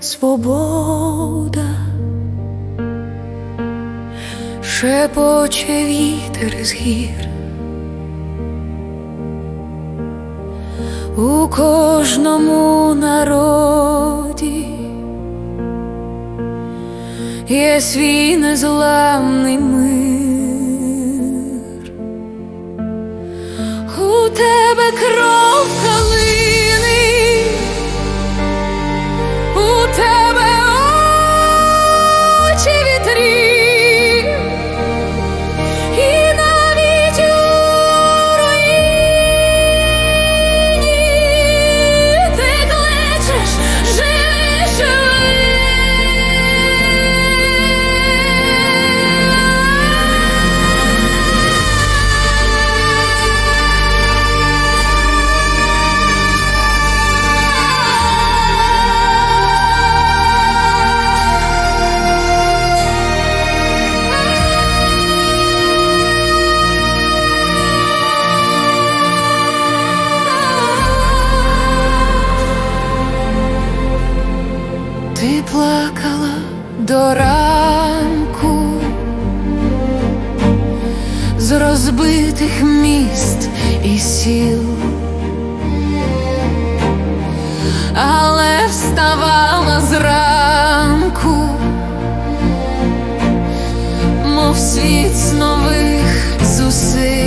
свобода, шепоче вітер з гір. У кожному народі є свій незламний мир. У до ранку з розбитих міст і сіл, але вставала зранку, мов світ з нових зусиль.